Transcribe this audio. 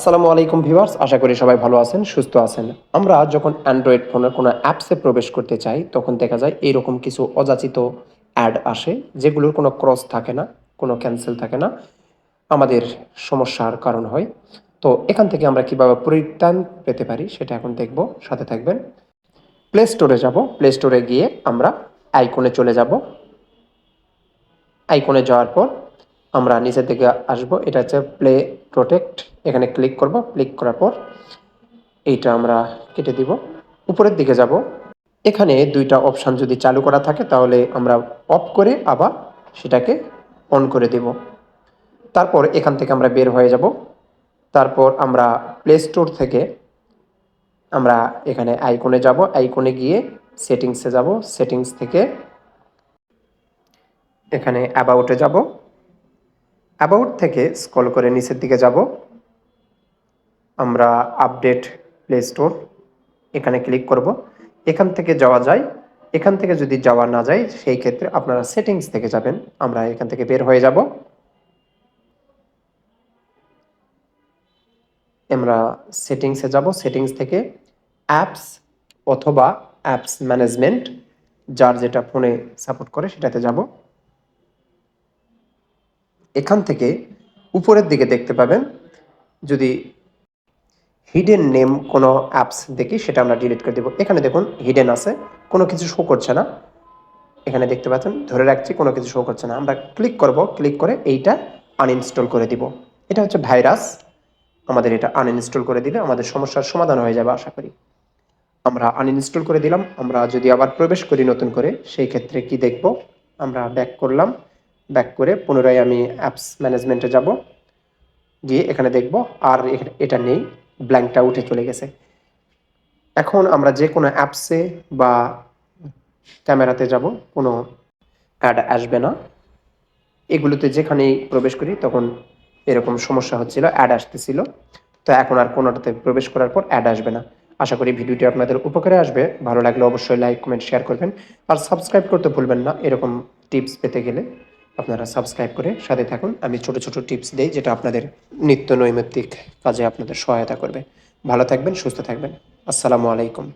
আসসালামু আলাইকুম ভিউয়ার্স, আশা করি সবাই ভালো আছেন, সুস্থ আছেন। আমরা যখন অ্যান্ড্রয়েড ফোনের কোনো অ্যাপসে প্রবেশ করতে চাই, তখন দেখা যায় এরকম কিছু অযাচিত অ্যাড আসে, যেগুলোর কোনো ক্রস থাকে না, কোনো ক্যান্সেল থাকে না। আমাদের সমস্যার কারণ হয়। তো এখান থেকে আমরা কীভাবে পরিত্রাণ পেতে পারি, সেটা এখন দেখব, সাথে থাকবেন। প্লে স্টোরে যাব। প্লে স্টোরে গিয়ে আমরা আইকনে চলে যাব। আইকনে যাওয়ার পর আমরা নিচের দিকে আসব, এটা হচ্ছে প্লে প্রোটেক্ট এখানে ক্লিক করব ক্লিক করার পর এইটা আমরা কেটে দিব। উপরের দিকে যাব, এখানে দুইটা অপশান যদি চালু করা থাকে তাহলে আমরা অফ করে আবার সেটাকে অন করে দেব। তারপর এখান থেকে আমরা বের হয়ে যাব, তারপর আমরা প্লে স্টোর থেকে আমরা এখানে আইকনে যাব আইকনে গিয়ে সেটিংসে যাব সেটিংস থেকে এখানে অ্যাবাউটে যাব। অ্যাবাউট থেকে স্কল করে নিচের দিকে যাব। আমরা আপডেট প্লে স্টোর এখানে ক্লিক করব। এখান থেকে যাওয়া যায়। এখান থেকে যদি যাওয়া না যায়, সেই ক্ষেত্রে আপনারা সেটিংস থেকে যাবেন। আমরা এখান থেকে বের হয়ে যাব। আমরা সেটিংসে যাব। সেটিংস থেকে অ্যাপস অথবা অ্যাপস ম্যানেজমেন্ট যার যেটা ফোনে সাপোর্ট করে সেটাতে যাব। এখান থেকে উপরের দিকে দেখতে পাবেন। যদি হিডেন নেম কোনো অ্যাপস দেখি, সেটা আমরা ডিলিট করে দেবো। এখানে দেখুন হিডেন আছে, কোনো কিছু শো করছে না। এখানে দেখতে পাচ্ছেন, ধরে রাখছি, কোনো কিছু শো করছে না। আমরা ক্লিক করব ক্লিক করে এইটা আনইনস্টল করে দিব। এটা হচ্ছে ভাইরাস আমাদের এটা আনইনস্টল করে দিলে আমাদের সমস্যার সমাধান হয়ে যাবে, আশা করি। আমরা আনইনস্টল করে দিলাম। আমরা যদি আবার প্রবেশ করি নতুন করে, সেই ক্ষেত্রে কি দেখব? আমরা ব্যাক করলাম। ব্যাক করে পুনরায় আমি অ্যাপস ম্যানেজমেন্টে যাব। গিয়ে এখানে দেখব, আর এটা নেই ব্ল্যাঙ্কটা উঠে চলে গেছে। এখন আমরা যে কোনো অ্যাপসে বা ক্যামেরাতে যাব, কোনো অ্যাড আসবে না। এগুলোতে যেখানেই প্রবেশ করি, তখন এরকম সমস্যা হচ্ছিল অ্যাড আসতেছিল। তো এখন আর কোনোটাতে প্রবেশ করার পর অ্যাড আসবে না। আশা করি ভিডিওটি আপনাদের উপকারে আসবে। ভালো লাগলে অবশ্যই লাইক কমেন্ট শেয়ার করবেন। আর সাবস্ক্রাইব করতে ভুলবেন না, এরকম টিপস পেতে গেলে। আপনারা সাবস্ক্রাইব করে সাথে থাকুন। আমি ছোট ছোট টিপস দিই যেটা আপনাদের নিত্য নৈমিত্তিক কাজে আপনাদের সহায়তা করবে। ভালো থাকবেন, সুস্থ থাকবেন। আসসালামু আলাইকুম।